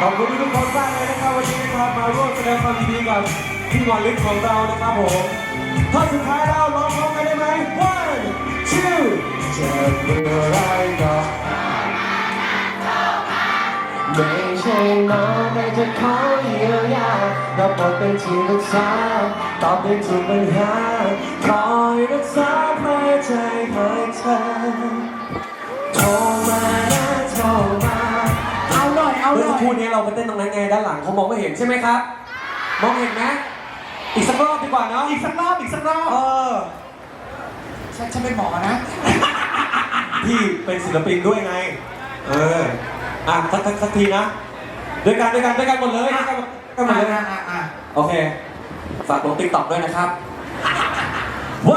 ขอบคุณทุกคนมากเลยนะครับวันนี้นะครับมาร่วมแสดงความยินดีกับพี่วอลลิสของเรานะครับผมท่อนสุดท้ายแล้วร้องพร้อมกันได้ไหม one two จ็บเมื่อไรก็ไม่ใช่หมอแต่จะขอเยียวยารับบทเป็นที่รึกษาตอบได้ทุกปัญหาคอยรักษาเพื่อใจให้เธอ ครู่ยนี้เราไปเต้นตรงนั้นไงด้านหลังเขามองไม่เห็นใช่ไหมครับ มองเห็นไหมอีกสักรอบดีกว่าเนาะอีกสักรอบอีกสักรอบเออฉันฉันเป็นหมอนะ พี่เป็นศิลปินด้วยไง เอออะสักสักสักทีนะด้วยกันด้วยกันด้วยกันหมดเลยด้วยกันด้วยกันหมดเลยอะอะอะโอเคฝากลงติ๊กต็อกด้วยนะครับ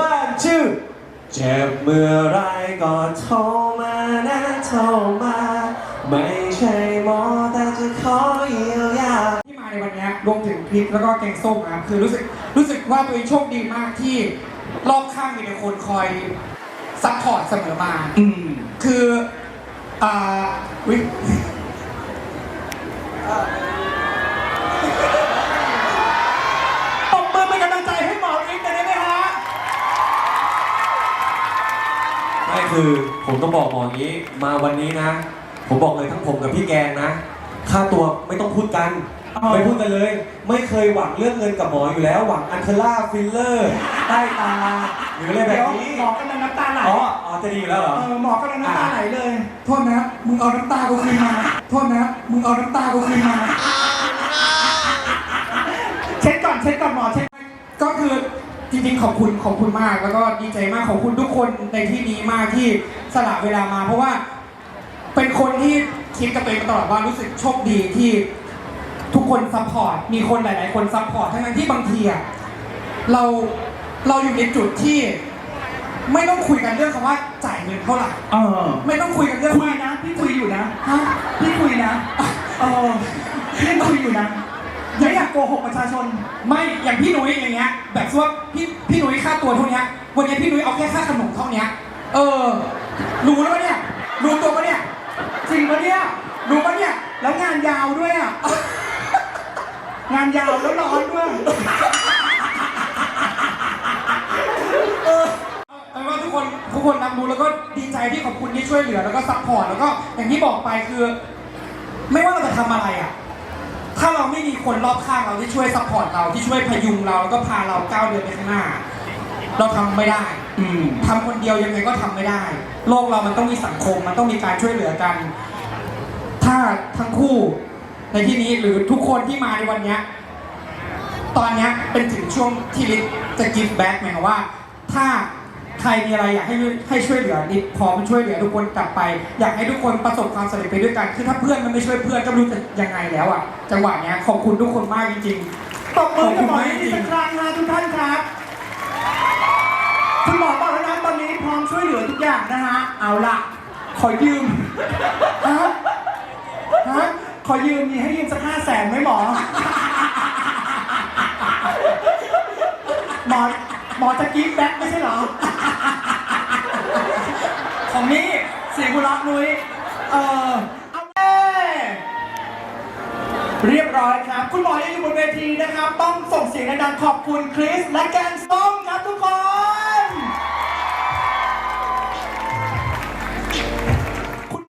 one two เจ็บเมื่อไรก็โทรมานะโทรมาไม่ วันเนี้ยรวมถึงพริกแล้วก็แกงส้มนะครับคือรู้สึกรู้สึกว่าตัวเองโชคดีมากที่รอบข้างมีแต่คนคอยซัพพอร์ตเสมอมา อืม คืออ่าวิตบมือเป็นกำลังใจให้หมอฤทธิ์กันได้ไหมฮะ ไม่คือผมต้องบอกหมออย่างนี้มาวันนี้นะ ผมบอกเลยทั้งผมกับพี่แกงนะ ค่าตัวไม่ต้องพูดกันอ๋อ ไม่พูดกันเลย ไม่เคยหวังเรื่องเงินกับหมออยู่แล้ว หวังอันเทล่าฟิลเลอร์ ใต้ตา หรืออะไรแบเดี๋บยวนี้ หมอกำลังน้ำตาไหลอ๋ออ๋อจะดีอยู่แล้วเหรอ เออหมอกำลังน้ำตาไหลเลย โทษนะ มึงเอาน้ำตากูคืนมา โทษนะ มึงเอาน้ำตากูคืนมา เช็ดก่อน เช็ดก่อนหมอเช็ดก็คือจริงๆขอบคุณขอบคุณมาก แล้วก็ดีใจมากขอบคุณทุกคนในที่นี้มากที่สละเวลามา เพราะว่าเป็นคนที่คิดกับตัวเองมาตลอดว่ารู้สึกโชคดีที่ ทุกคนซัพพอร์ตมีคนหลาย ๆ คนซัพพอร์ตทั้งๆที่บางทีอะเราเราอยู่ในจุดที่ ไม่ต้องคุยกันเรื่องคำว่าจ่ายเงินเท่าไหร่เออ ไม่ต้องคุยกันเรื่องคุยนะ พี่คุยอยู่นะฮะพี่คุยนะเออพี่คุยอยู่นะไม่อยากโกหกประชาชน ไม่อย่างพี่นุ้ยอย่างเงี้ย แบบว่าพี่พี่นุ้ยค่าตัวเท่าเนี้ยวันนี้พี่นุ้ยเอาแค่ค่าขนมเท่าเนี้ยเออ รู้แล้วปะเนี่ยรู้ตัวปะเนี่ยจริงปะเนี่ยรู้ปะเนี่ยแล้วงานยาวด้วยอะ งานยาวแล้วร้อนด้วยเอาเป็นว่าทุกคนทุกคนรับรู้แล้วก็ดีใจที่ขอบคุณที่ช่วยเหลือแล้วก็ซัพพอร์ตแล้วก็อย่างที่บอกไปคือ ไม่ว่าเราจะทำอะไรอะ ถ้าเราไม่มีคนรอบข้างเราที่ช่วยซัพพอร์ตเราที่ช่วยพยุงเราแล้วก็พาเราก้าวเดินไปข้างหน้า เราทำไม่ได้ อืม ทำคนเดียวยังไงก็ทำไม่ได้ โลกเรามันต้องมีสังคม มันต้องมีการช่วยเหลือกัน ถ้าทั้งคู่ ในที่นี้หรือทุกคนที่มาในวันเนี้ยตอนเนี้ยเป็นถึงช่วงที่ลิศจะ give back หมายความว่า ถ้าใครมีอะไรอยากให้ให้ช่วยเหลือลิศพร้อมช่วยเหลือทุกคนกลับไป อยากให้ทุกคนประสบความสำเร็จไปด้วยกันคือถ้าเพื่อนมันไม่ช่วยเพื่อนก็ไม่รู้จะยังไงแล้วอะจังหวะเนี้ยขอบคุณทุกคนมากจริงๆตบมือกับหมอขอีกคุณสักครั้งนะทุกท่านครับคุณหมอบอกแล้วนะตอนนี้พร้อมช่วยเหลือทุกอย่างนะฮะเอาละขอยืม ขอยืมมีให้ยืมสักห้าแสนไหมหมอ หมอหมอจะกรีดแบ็คไม่ใช่เหรอ ของนี่เสียงกุหลาบนุ้ยเออเอาเอ้เรียบร้อยครับ คุณหมอยังอยู่บนเวทีนะครับ ต้องส่งเสียงดังๆขอบคุณคริสและแกงส้มครับทุกคน